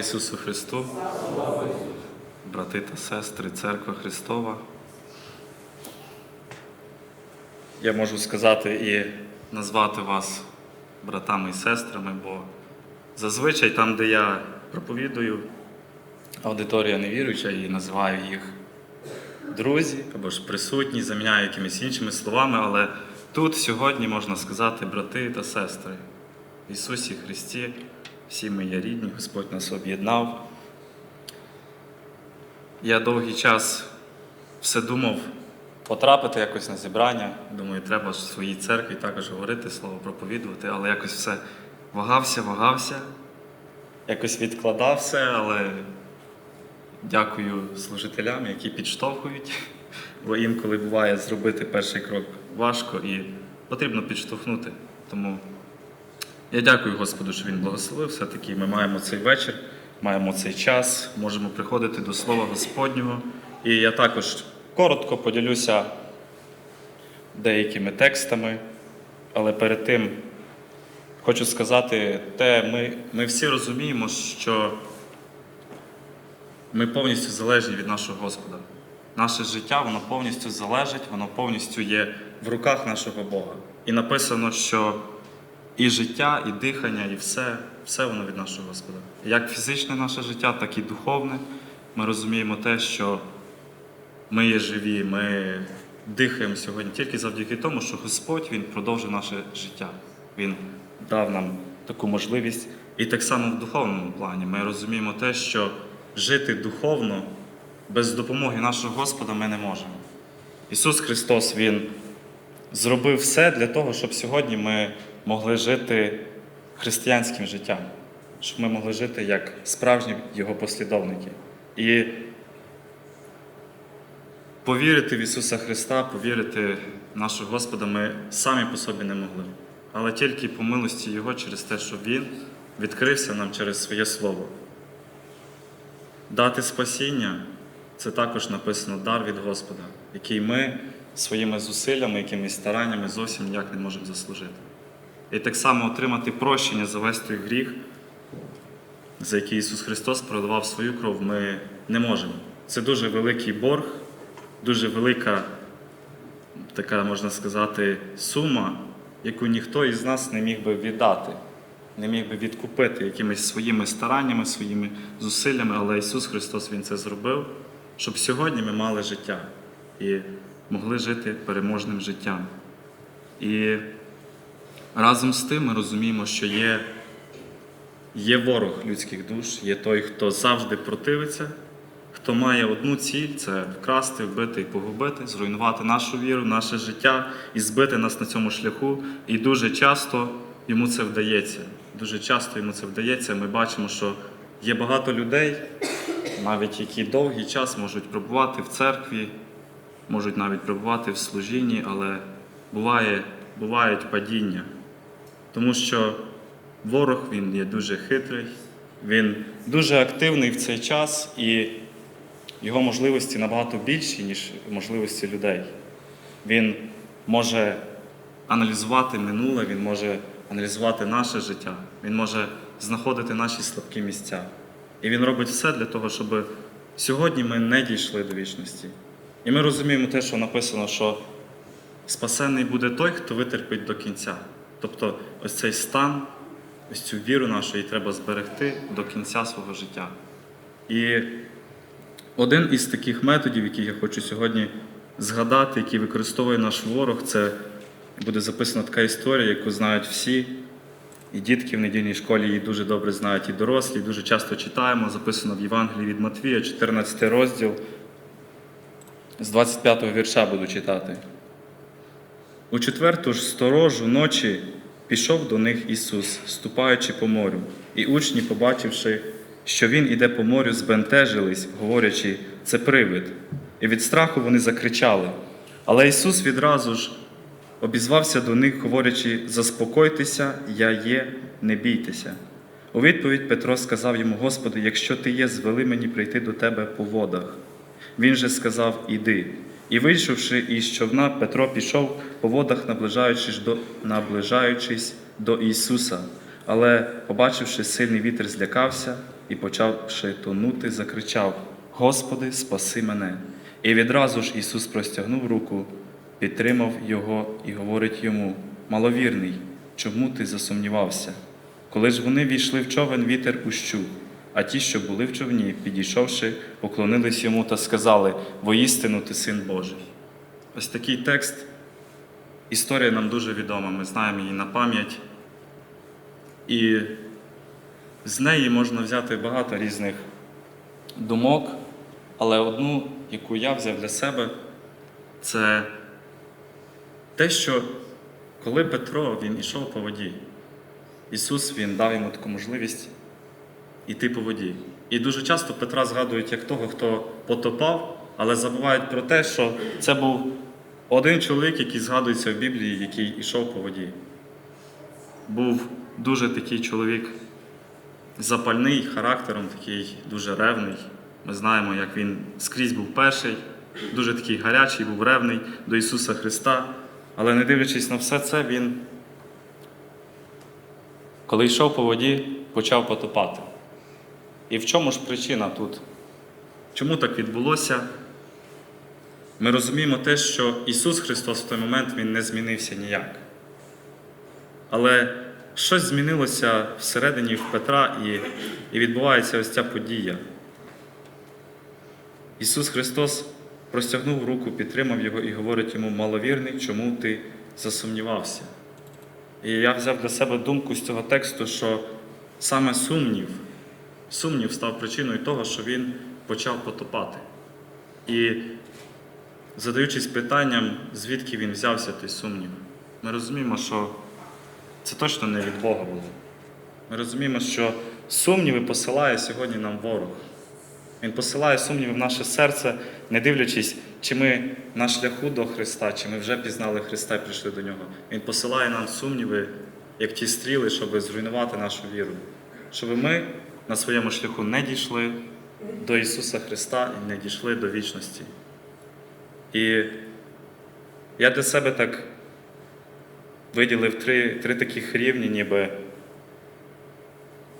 Ісусу Христу, брати та сестри, Церква Христова. Я можу сказати і назвати вас братами і сестрами, бо зазвичай там, де я проповідую, аудиторія невіруюча і називаю їх друзі або ж присутні, заміняю якимись іншими словами, але тут сьогодні можна сказати брати та сестри. В Ісусі Христі, всі є рідні, Господь нас об'єднав. Я довгий час все думав потрапити якось на зібрання. Думаю, треба в своїй церкві також говорити, слово проповідувати, але якось все вагався, вагався, якось відкладав все, але дякую служителям, які підштовхують, бо інколи буває зробити перший крок важко і потрібно підштовхнути. Тому я дякую Господу, що Він благословив. Все-таки ми маємо цей вечір, маємо цей час, можемо приходити до Слова Господнього. І я також коротко поділюся деякими текстами, але перед тим хочу сказати те, ми, ми всі розуміємо, що ми повністю залежні від нашого Господа. Наше життя, воно повністю залежить, воно повністю є в руках нашого Бога. І написано, що і життя, і дихання, і все, все воно від нашого Господа. Як фізичне наше життя, так і духовне. Ми розуміємо те, що ми є живі, ми дихаємо сьогодні тільки завдяки тому, що Господь Він продовжив наше життя. Він дав нам таку можливість. І так само в духовному плані ми розуміємо те, що жити духовно без допомоги нашого Господа ми не можемо. Ісус Христос Він зробив все для того, щоб сьогодні ми могли жити християнським життям, щоб ми могли жити як справжні Його послідовники. І повірити в Ісуса Христа, повірити в нашого Господа ми самі по собі не могли. Але тільки по милості Його через те, що Він відкрився нам через своє Слово. Дати спасіння це також написано дар від Господа, який ми своїми зусиллями, якимись стараннями зовсім ніяк не можемо заслужити. І так само отримати прощення за весь той гріх, за який Ісус Христос продавав свою кров, ми не можемо. Це дуже великий борг, дуже велика, така, можна сказати, сума, яку ніхто із нас не міг би віддати, не міг би відкупити якимись своїми стараннями, своїми зусиллями, але Ісус Христос Він це зробив, щоб сьогодні ми мали життя і могли жити переможним життям. І разом з тим ми розуміємо, що є, є ворог людських душ, є той, хто завжди противиться, хто має одну ціль це вкрасти, вбити і погубити, зруйнувати нашу віру, наше життя і збити нас на цьому шляху. І дуже часто йому це вдається. Дуже часто йому це вдається. Ми бачимо, що є багато людей, навіть які довгий час можуть пробувати в церкві, можуть навіть перебувати в служінні, але буває, бувають падіння. Тому що ворог він є дуже хитрий, він дуже активний в цей час, і його можливості набагато більші, ніж можливості людей. Він може аналізувати минуле, він може аналізувати наше життя, він може знаходити наші слабкі місця. І він робить все для того, щоб сьогодні ми не дійшли до вічності. І ми розуміємо те, що написано, що спасенний буде той, хто витерпить до кінця. Тобто, ось цей стан, ось цю віру нашу її треба зберегти до кінця свого життя. І один із таких методів, який я хочу сьогодні згадати, який використовує наш ворог, це буде записана така історія, яку знають всі. І дітки в недільній школі її дуже добре знають, і дорослі, дуже часто читаємо, записано в Євангелії від Матвія, 14 розділ, з 25 го вірша буду читати. У четверту ж сторожу ночі пішов до них Ісус, ступаючи по морю, і учні, побачивши, що Він іде по морю, збентежились, говорячи, це привид. І від страху вони закричали. Але Ісус відразу ж обізвався до них, говорячи, заспокойтеся, я є, не бійтеся. У відповідь Петро сказав йому, Господи, якщо ти є, звели мені прийти до тебе по водах. Він же сказав, іди. І вийшовши із човна, Петро пішов по водах, наближаючись до, наближаючись до Ісуса. Але, побачивши сильний вітер, злякався і, почавши тонути, закричав: Господи, спаси мене! І відразу ж Ісус простягнув руку, підтримав його і говорить йому: Маловірний, чому ти засумнівався? Коли ж вони війшли в човен, вітер ущух, а ті, що були в човні, підійшовши, поклонились йому та сказали: Воістину ти син Божий. Ось такий текст. Історія нам дуже відома, ми знаємо її на пам'ять. І з неї можна взяти багато різних думок, але одну, яку я взяв для себе, це те, що коли Петро він ішов по воді, Ісус Він дав йому таку можливість іти по воді. І дуже часто Петра згадують як того, хто потопав, але забувають про те, що це був один чоловік, який згадується в Біблії, який ішов по воді. Був дуже такий чоловік запальний характером, такий дуже ревний. Ми знаємо, як він скрізь був перший, дуже такий гарячий, був ревний до Ісуса Христа. Але не дивлячись на все це, він, коли йшов по воді, почав потопати. І в чому ж причина тут? Чому так відбулося? Ми розуміємо те, що Ісус Христос в той момент Він не змінився ніяк. Але щось змінилося всередині в Петра і, і відбувається ось ця подія. Ісус Христос простягнув руку, підтримав його і говорить йому, маловірний, чому ти засумнівався. І я взяв для себе думку з цього тексту, що саме сумнів, сумнів став причиною того, що він почав потопати. І задаючись питанням, звідки він взявся той сумнів, ми розуміємо, що це точно не від Бога було. Ми розуміємо, що сумніви посилає сьогодні нам ворог. Він посилає сумніви в наше серце, не дивлячись, чи ми на шляху до Христа, чи ми вже пізнали Христа і прийшли до Нього. Він посилає нам сумніви, як ті стріли, щоб зруйнувати нашу віру, щоб ми на своєму шляху не дійшли до Ісуса Христа і не дійшли до вічності. І я для себе так виділив три, три таких рівні, ніби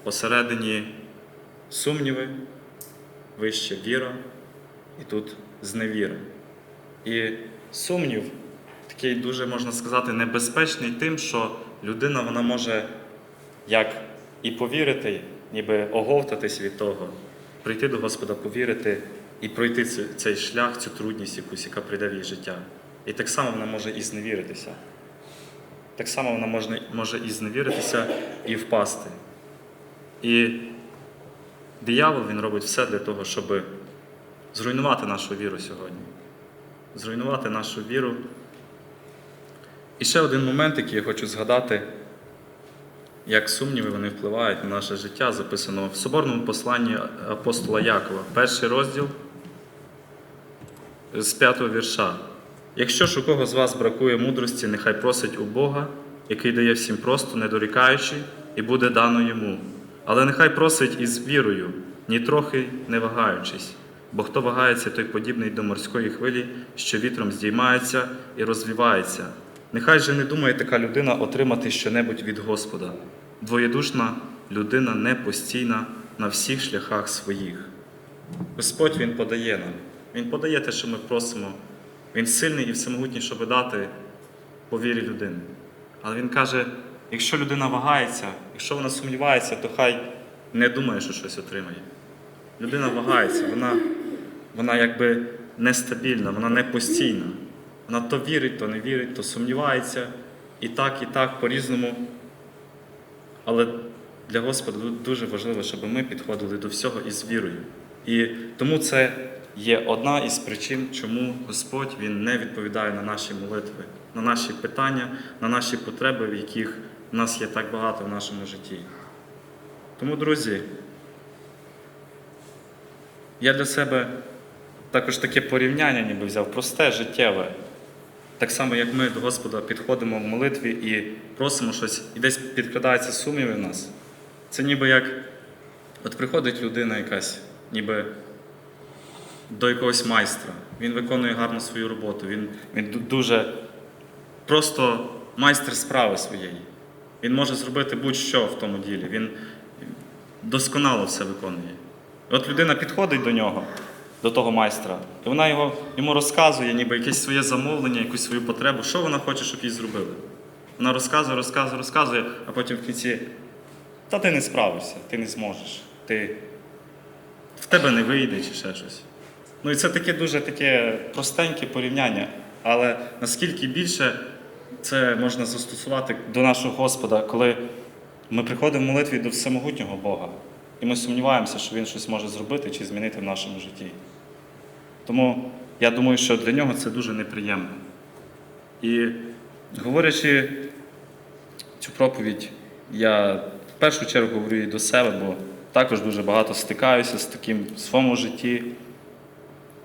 посередині сумніви, вище віра і тут зневіра. І сумнів такий дуже, можна сказати, небезпечний тим, що людина вона може як і повірити, ніби оговтатись від того, прийти до Господа, повірити і пройти цей, шлях, цю трудність якусь, яка прийде в її життя. І так само вона може і зневіритися. Так само вона може, може і зневіритися, і впасти. І диявол він робить все для того, щоб зруйнувати нашу віру сьогодні. Зруйнувати нашу віру. І ще один момент, який я хочу згадати, як сумніви вони впливають на наше життя, записано в соборному посланні апостола Якова, перший розділ з п'ятого вірша. Якщо ж у кого з вас бракує мудрості, нехай просить у Бога, який дає всім просто, не дорікаючи, і буде дано йому. Але нехай просить із вірою, ні трохи не вагаючись, бо хто вагається, той подібний до морської хвилі, що вітром здіймається і розвівається. Нехай же не думає така людина отримати щонебудь від Господа. Двоєдушна людина не постійна на всіх шляхах своїх. Господь Він подає нам. Він подає те, що ми просимо. Він сильний і всемогутній, щоб дати по вірі людини. Але він каже: якщо людина вагається, якщо вона сумнівається, то хай не думає, що щось отримає. Людина вагається, вона, вона якби нестабільна, вона не постійна. Вона то вірить, то не вірить, то сумнівається. І так, і так, по-різному. Але для Господа дуже важливо, щоб ми підходили до всього із вірою. І тому це є одна із причин, чому Господь Він не відповідає на наші молитви, на наші питання, на наші потреби, в яких в нас є так багато в нашому житті. Тому, друзі, я для себе також таке порівняння ніби взяв, просте, життєве. Так само, як ми до Господа підходимо в молитві і просимо щось, і десь підкрадається сумніви в нас. Це ніби як от приходить людина якась, ніби до якогось майстра. Він виконує гарно свою роботу. Він, він дуже просто майстер справи своєї. Він може зробити будь-що в тому ділі. Він досконало все виконує. От людина підходить до нього, до того майстра, і вона його, йому розказує, ніби якесь своє замовлення, якусь свою потребу, що вона хоче, щоб їй зробили. Вона розказує, розказує, розказує, а потім в кінці, та ти не справишся, ти не зможеш, ти в тебе не вийде чи ще щось. Ну і це таке дуже таке простеньке порівняння. Але наскільки більше це можна застосувати до нашого Господа, коли ми приходимо в молитві до всемогутнього Бога, і ми сумніваємося, що Він щось може зробити чи змінити в нашому житті. Тому я думаю, що для нього це дуже неприємно. І говорячи цю проповідь, я в першу чергу говорю і до себе, бо також дуже багато стикаюся з таким в своєму житті.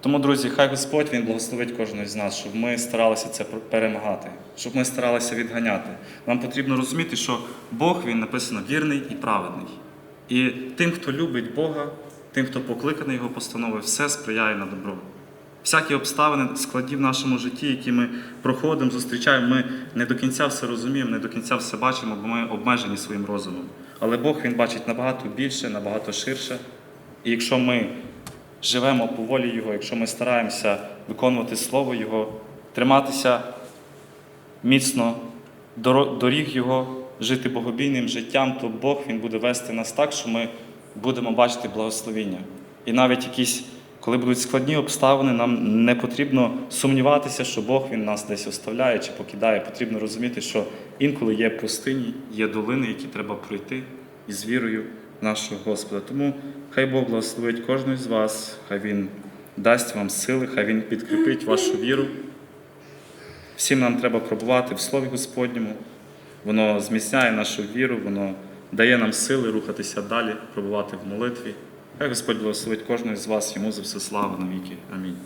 Тому, друзі, хай Господь Він благословить кожного з нас, щоб ми старалися це перемагати, щоб ми старалися відганяти. Нам потрібно розуміти, що Бог він написано вірний і праведний. І тим, хто любить Бога, тим, хто покликаний Його постанови, все сприяє на добро. Всякі обставини, складні в нашому житті, які ми проходимо, зустрічаємо, ми не до кінця все розуміємо, не до кінця все бачимо, бо ми обмежені своїм розумом. Але Бог Він бачить набагато більше, набагато ширше. І якщо ми живемо по волі Його, якщо ми стараємося виконувати Слово Його, триматися міцно доріг Його, жити богобійним життям, то Бог Він буде вести нас так, що ми будемо бачити благословіння. І навіть якісь, коли будуть складні обставини, нам не потрібно сумніватися, що Бог Він нас десь оставляє чи покидає. Потрібно розуміти, що інколи є пустині, є долини, які треба пройти із вірою нашого Господа. Тому хай Бог благословить кожного з вас, хай Він дасть вам сили, хай Він підкріпить вашу віру. Всім нам треба пробувати в Слові Господньому. Воно зміцняє нашу віру, воно дає нам сили рухатися далі, пробувати в молитві. Хай Господь благословить кожного з вас, йому за все слава навіки. Амінь.